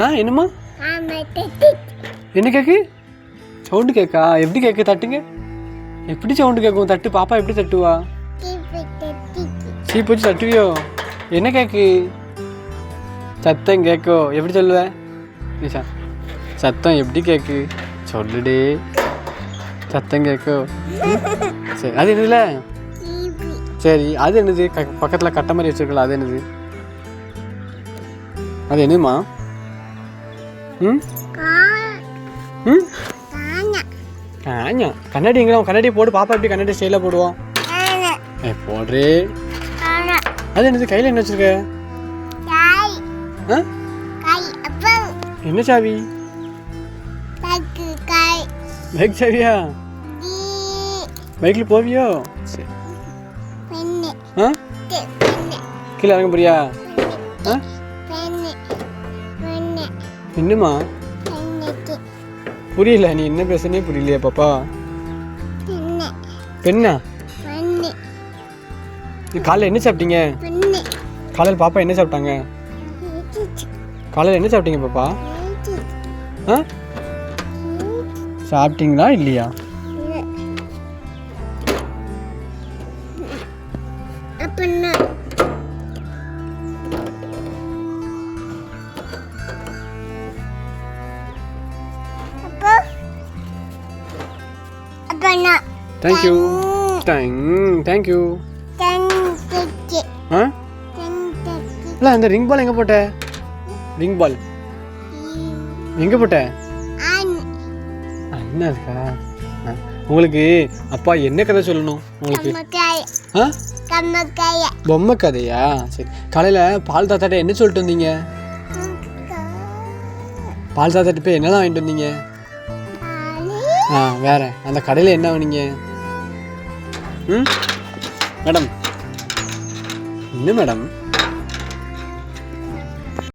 ஆ என்னம்மா? என்ன கேக்கு? சவுண்டு கேக்கா? எப்படி கேக்கு தட்டுங்க? எப்படி சவுண்டு கேட்கும் தட்டு பாப்பா எப்படி தட்டுவா? சீப் வச்சு தட்டுவியோ? என்ன கேக்கு? சத்தம் கேக்கோ? எப்படி சொல்லுவ? நிஷா சத்தம் எப்படி கேக்கு? சொல்லுடே. சத்தம் கேக்கோ? சரி அது என்னதுல? சரி அது என்னது? பக்கத்துல கட்ட மாதிரி வச்சிருக்கல அது என்னது? அது என்னதுமா ம்? ம்? கண்ணாடி எங்க கண்ணாடி போடு பாப்பா எப்படி கண்ணாடி ஸ்டைலாக போடுவோம்? ஏ போடுறே. அது என்னது? கையில் என்ன வச்சிருக்க? என்ன சாவி? பைக் சாவியா? பைக்கில் போவியோ? சரி. ஆ? கீழே இறங்க போறியா? ஆ? இன்னுமா? புரியல நீ என்ன பேசுனே புரியலையா பாப்பா. பெண்ணா? நீ காலைல என்ன சாப்பிட்டீங்க? காலையில் பாப்பா என்ன சாப்பிட்டாங்க? காலையில் என்ன சாப்பிட்டீங்க பாப்பா? ஆ? சாப்பிட்டீங்களா இல்லையா? அப்படின்னா அப்படின்னா தேங்க்யூ தேங்க் தேங்க்யூ ஆ இல்லை அந்த ரிங் பால் எங்கே போட்ட? ரிங் பால் எங்கே போட்ட? இருக்கா ஆ, உங்களுக்கு அப்பா என்ன கதை சொல்லணும் உங்களுக்கு? பொம்மை கதையா? சரி. காலையில் பால் தாத்தாட்ட என்ன சொல்லிட்டு வந்தீங்க? பால் தாத்தாட்ட போய் என்னலாம் வாங்கிட்டு வந்தீங்க? ஆ வேறு. அந்த கடையில் என்ன வேணுங்க ம்? மேடம். என்ன மேடம்?